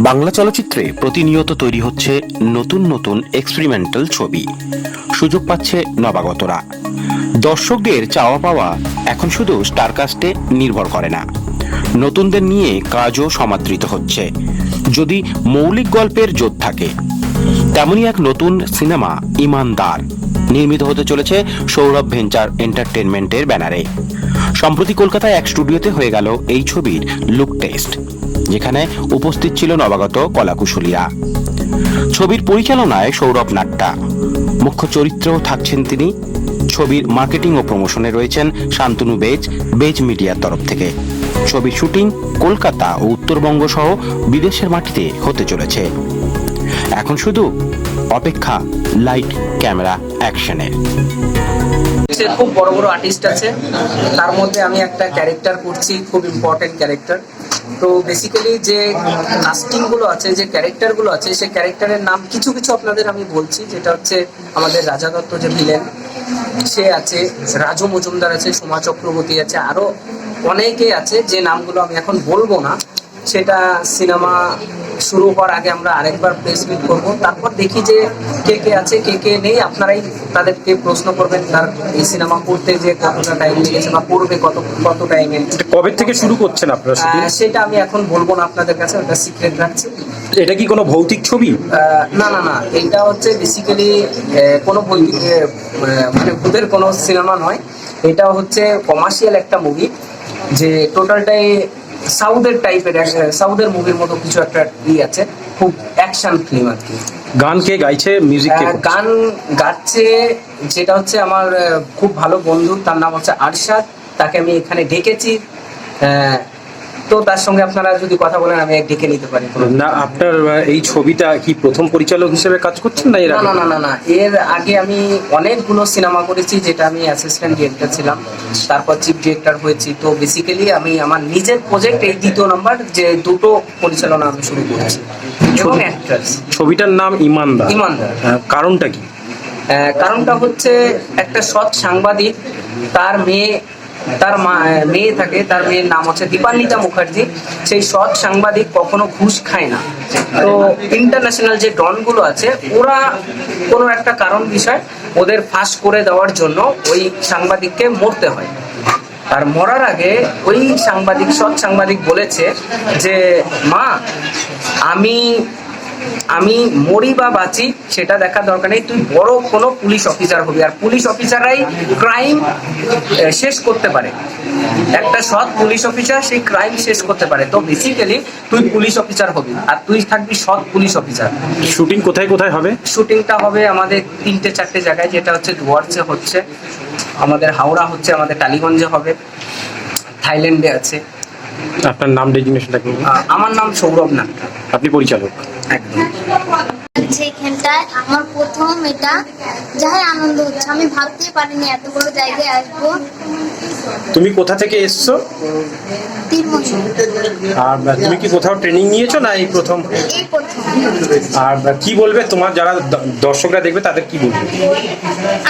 বাংলা চলচ্চিত্রে প্রতিনিয়ত তৈরি হচ্ছে নতুন নতুন এক্সপেরিমেন্টাল ছবি। সুযোগ পাচ্ছে নবাগতরা। দর্শকদের চাওয়া পাওয়া এখন শুধু স্টারকাস্টে নির্ভর করে না। নতুনদের নিয়ে কাজও সমাদৃত হচ্ছে। যদি মৌলিক গল্পের জোট থাকে, তেমনই এক নতুন সিনেমা ইমানদার নির্মিত হতে চলেছে সৌরভ ভেঞ্চার এন্টারটেনমেন্টের ব্যানারে। সম্প্রতি কলকাতায় এক স্টুডিওতে হয়ে গেল এই ছবির লুক টেস্ট যেখানে উপস্থিত ছিল নবাগত কলাকুশলীরা ছবির পরিচালনায় সৌরভ নাট্টা। মুখ্য চরিত্রেও থাকছেন তিনি। ছবির মার্কেটিং ও প্রমোশনে রয়েছেন শান্তনু বেজ বেজ মিডিয়ার তরফ থেকে। ছবির শুটিং কলকাতা ও উত্তরবঙ্গ সহ বিদেশের মাটিতে হতে চলেছে। এখন শুধু অপেক্ষা লাইট ক্যামেরা অ্যাকশনের খুব বড় বড় আর্টিস্ট আছে। তার মধ্যে আমি একটা ক্যারেক্টার করছি, খুব ইম্পর্টেন্ট ক্যারেক্টার তো বেসিক্যালি যে কাস্টিংগুলো আছে, যে ক্যারেক্টারগুলো আছে, সেই ক্যারেক্টারের নাম কিছু কিছু আপনাদের আমি বলছি, যেটা হচ্ছে আমাদের রাজা দত্ত যে ভিলেন সে আছে, রাজু মজুমদার আছে, সোমা চক্রবর্তী আছে, আরও অনেকে আছে যে নামগুলো আমি এখন বলব না। সেটা সিনেমা শুরু হওয়ার আগে আমরা আরেকবার প্রেস মিট করব। তারপর দেখি যে কে কে আছে কে কে নেই। আপনারাই তাদেরকে প্রশ্ন করবেন তার এই সিনেমা করতে যে কতটা টাইম লেগেছে বা করবে কত কত টাইমে কবে থেকে শুরু করছেন আপনারা সেটা আমি এখন বলব না আপনাদের কাছে ওটা সিক্রেট রাখছি। এটা কি কোনো ভৌতিক ছবি? না না না এটা হচ্ছে বেসিক্যালি কোনো আহ, মানে ভূতের কোনো সিনেমা নয়। এটা হচ্ছে কমার্শিয়াল একটা মুভি যে টোটালটাই সাউথের টাইপের সাউথের মুভির মতো কিছু একটা ই আছে খুব অ্যাকশন ফিল্ম আর কি। গান কে গাইছে মিউজিক কে গান গাচ্ছে যেটা হচ্ছে আমার খুব ভালো বন্ধু তার নাম হচ্ছে আরশাদ তাকে আমি এখানে ডেকেছি। আহ, তো তার সঙ্গে আপনারা যদি কথা বলেন আমি ডেকে নিতে পারি না আপনার এই ছবিটা কি প্রথম পরিচালক হিসেবে কাজ করছেন না এর না না না না এর আগে আমি অনেকগুলো সিনেমা করেছি যেটা আমি অ্যাসিস্ট্যান্ট ডিরেক্টর ছিলাম তারপর চিফ ডিরেক্টর হয়েছি। তো বেসিক্যালি আমি আমার নিজের প্রজেক্ট এই দ্বিতীয় নাম্বার যে দুটো পরিচালনা আমি শুরু করেছি। এবং অ্যাক্ট্রেস ছবিটার নাম ইমানদার। ইমানদার। কারণটা কি? কারণটা হচ্ছে একটা সৎ সাংবাদিক তার মেয়ে তার মা মেয়ে থাকে, তার মেয়ের নাম হচ্ছে দীপান্বিতা মুখার্জি। সেই সৎ সাংবাদিক কখনো ঘুষ খায় না। তো ইন্টারন্যাশনাল যে ডনগুলো আছে, ওরা কোনো একটা কারণ বিষয় ওদের ফাঁস করে দেওয়ার জন্য ওই সাংবাদিককে মরতে হয়। আর মরার আগে ওই সাংবাদিক, সৎ সাংবাদিক বলেছে যে, মা, আমি আমি মরি বা বাঁচি সেটা দেখার দরকার নেই। তুই বড় কোনো পুলিশ অফিসার হবি আর পুলিশ অফিসাররাই ক্রাইম শেষ করতে পারে। একটা সৎ পুলিশ অফিসার সেই ক্রাইম শেষ করতে পারে। তো বেসিক্যালি তুই পুলিশ অফিসার হবি আর তুই থাকবি সৎ পুলিশ অফিসার। শুটিং কোথায় কোথায় হবে? শুটিংটা হবে আমাদের তিনটে চারটে জায়গায় যেটা হচ্ছে ডুয়ার্সে হচ্ছে। আমাদের হাওড়া হচ্ছে আমাদের টালিগঞ্জে হবে। থাইল্যান্ডে আছে। আপনার নাম ডেজিগনেশনটা কি? আমার নাম সৌরভ নাট্টা আপনি পরিচালক? একদম। আমার প্রথম এটা যাই আনন্দ হচ্ছে আমি ভাবতেই পারিনি এত বড় জায়গায় আসব। তুমি কোথা থেকে এসছো? আর তুমি কি কোথাও ট্রেনিং নিয়েছো না এই প্রথম? আর কি বলবে তোমার যারা দর্শকরা দেখবে তাদের কি বলবে?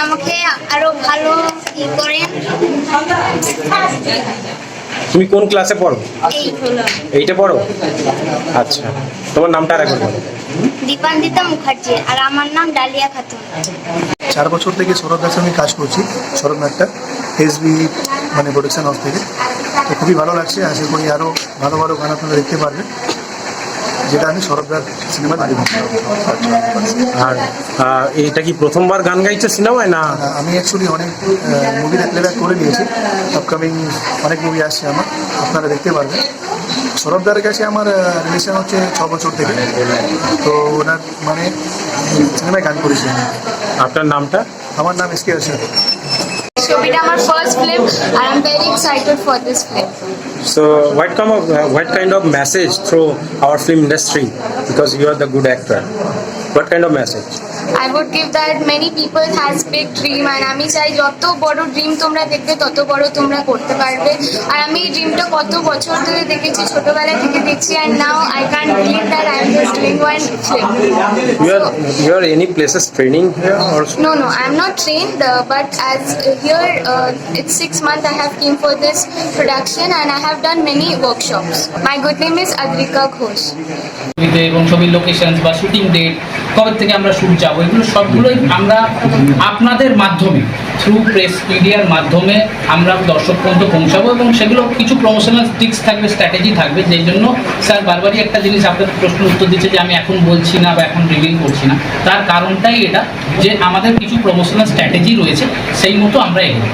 আমাকে আরও ভালো করেন তুমি কোন ক্লাসে পড়ো? এই এইটা পড়ো? আচ্ছা। তোমার নামটা আর একবার বলো। দীপান্দিতা মুখার্জি আর আমার নাম ডালিয়া খাতুন। চার বছর থেকে সৌরভ দাস আমি কাজ করছি সৌরভ নাট্টা এসবি মানে প্রোডাকশন হাউস থেকে। তো খুবই ভালো লাগছে আশা করি আরও ভালো ভালো গান আপনারা দেখতে পারবেন। যেটা আমি দাস সিনেমা আর এটা কি প্রথমবার গান গাইছে সিনেমায় না? আমি অ্যাকচুয়ালি অনেক মুভি প্লেব্যাক করে নিয়েছি। আপকামিং অনেক মুভি আসছে আমার আপনারা দেখতে পারবেন। সৌরভদার কাছে আমার রিলেশন হচ্ছে ছ বছর থেকে। তো ওনার মানে সিনেমায় গান করেছি। আপনার নামটা? আমার নাম এস কে ছবিটা আমার first film R I am very excited for this film So, what kind of uh, what kind of message through our film industry? Because you are the good actor. What kind of message? I would give that many people has big dream আর আমি চাই যত বড় dream তোমরা দেখবে তত বড় তোমরা করতে পারবে আর আমি এই ড্রিমটা কত বছর ধরে দেখেছি ছোটবেলা থেকে দেখছি and now I can't believe that am the doing one film. You are you are any places training here or No, no, I'm not trained, uh, but as uh, here uh, it's six months I have came for this production and I have done many workshops. My good name is Adrika Ghosh. এবং ছবির location বা shooting date কবে থেকে আমরা shoot যাব এগুলো সবগুলোই আমরা আপনাদের মাধ্যমে থ্রু প্রেস মিডিয়ার মাধ্যমে আমরা দর্শক পর্যন্ত পৌঁছাবো এবং সেগুলো কিছু প্রমোশনাল টিক্স থাকবে স্ট্র্যাটেজি থাকবে, যেই জন্য স্যার বারবারই একটা জিনিস আপনাদের প্রশ্ন উত্তর দিচ্ছে যে আমি এখন বলছি না বা এখন রিভিল করছি না। তার কারণটাই এটা যে আমাদের কিছু প্রমোশনাল স্ট্র্যাটেজি রয়েছে, সেই মতো আমরা এগোবো।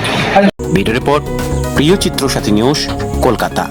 ভিডিও রিপোর্ট প্রিয় চিত্র সাথী নিউজ কলকাতা